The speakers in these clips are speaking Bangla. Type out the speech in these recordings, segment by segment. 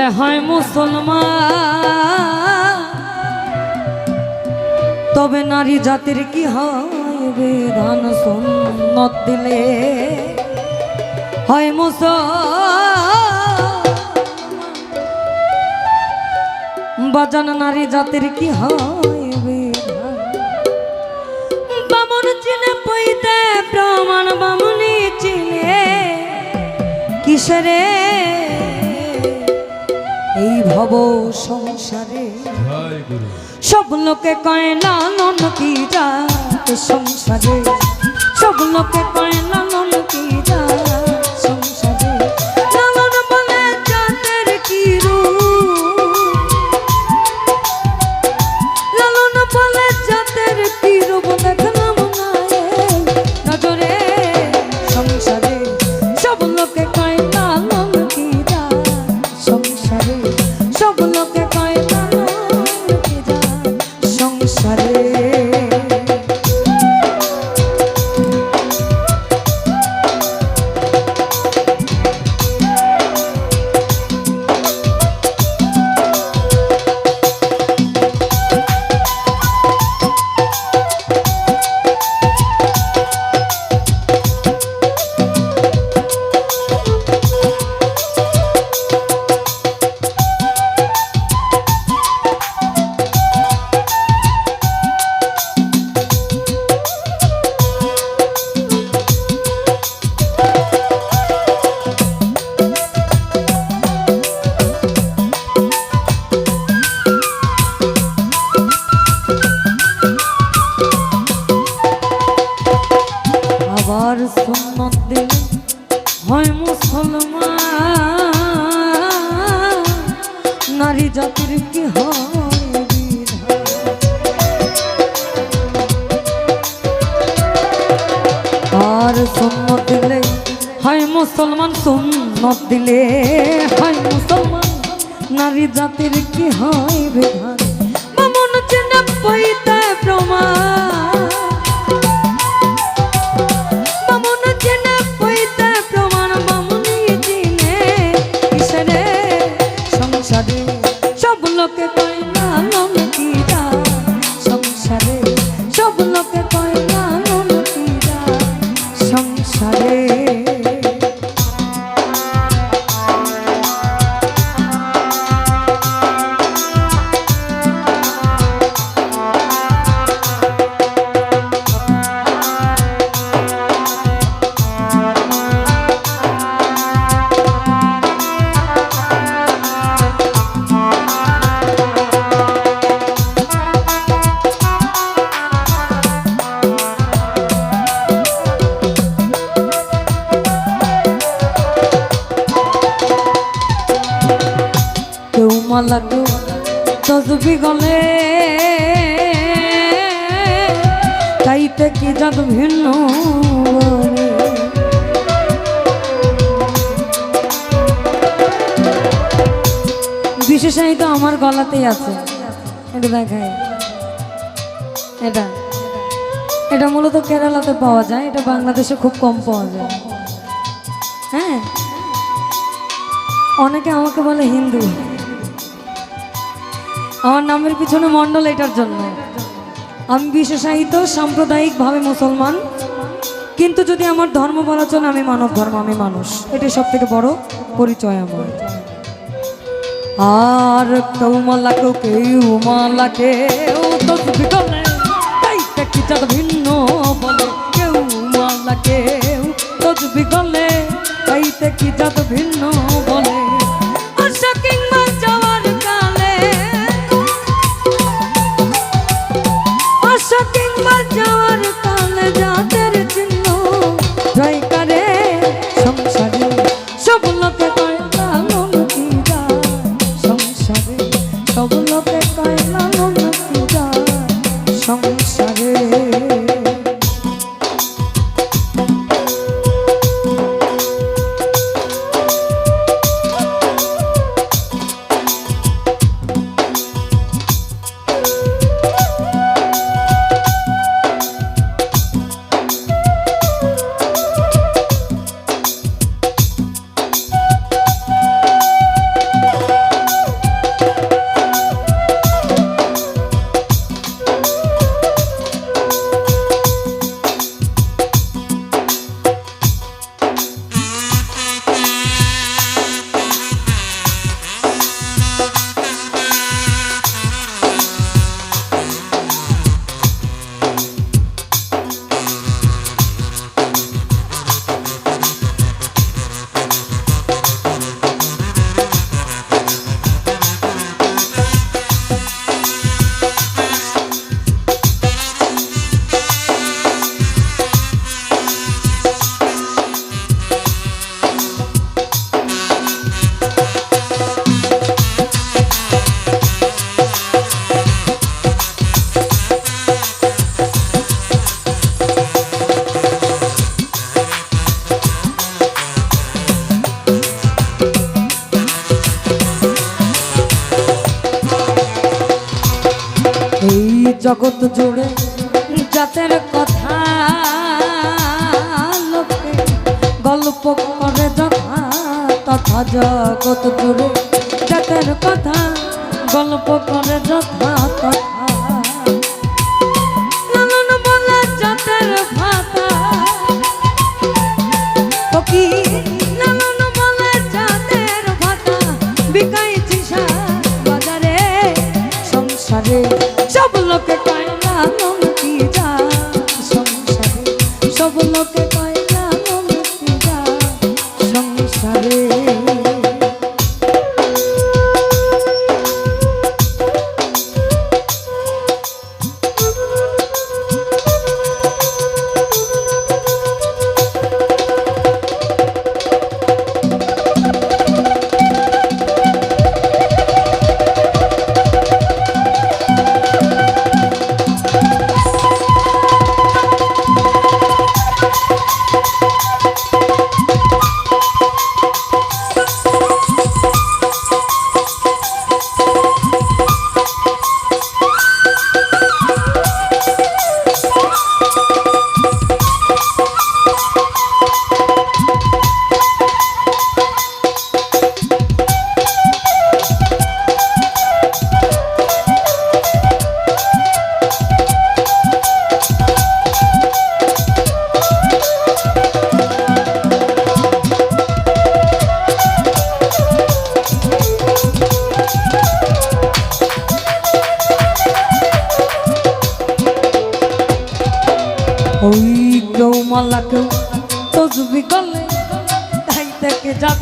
বলে হয় মুসলমান। তবে নারী জাতির কি হয় বিধান সুন্নত দিলে? হয় মুসলমান। বাজান নারী জাতির কি হয় প্রমাণ বামুনি চিনে কিসরে এই ভব সংসারে। সব লোকে কয় লালন কি জাত সংসারে। সব লোকে আর সুন্নত দিলে হয় মুসলমান সুন্নত দিলে হয় মুসলমান। নারী জাতির কি হয় মালা কেউ তসবি গলে। তাইতে কি জাত ভিন্ন। বিশেষায়িত আমার গলাতেই আছে। এটা দেখায় এটা। এটা মূলত কেরালাতে পাওয়া যায়। এটা বাংলাদেশে খুব কম পাওয়া যায়। হ্যাঁ? অনেকে আমাকে বলে হিন্দু। আমার নামের পিছনে মণ্ডল এটার জন্য। আমি বিশেষায়িত, সাম্প্রদায়িকভাবে মুসলমান। কিন্তু যদি আমার ধর্ম বলা চলে, আমি মানব ধর্ম, আমি মানুষ। এটাই সব থেকে বড় পরিচয় আমার। আর কেউ মালা কেউ কেউ মালা কেউ জগৎ জুড়ে জাতের কথা লোকে গল্প করে যথা, তথা জগৎ জুড়ে জাতের কথা গল্প করে যথা, তথা। পকি লালন বলে জাতের ভাতা বিকাইছি সংসারে ওই কেউ মালা কেউ তসবি গলে, তাই থেকে যাক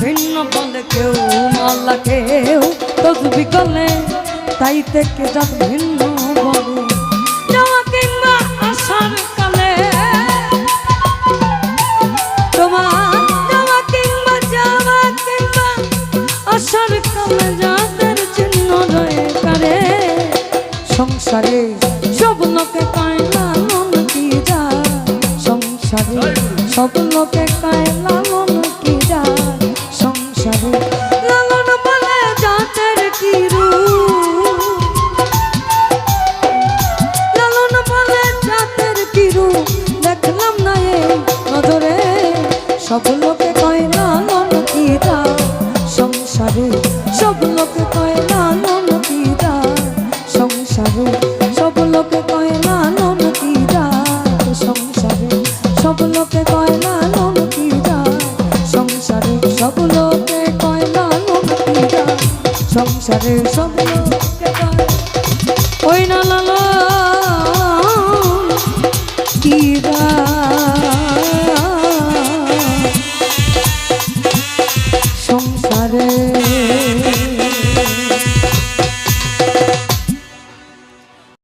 ভিন্ন বলে কেউ মালা কেউ তসবি গলে, তাই থেকে যাক ভিন্ন সংসারে সব লোকে সংসারে সব লোকে কয়, লালন কি যা সংসারে সব লোকে কয়, লালন কি যা সংসারে সব লোকে কয় কি যা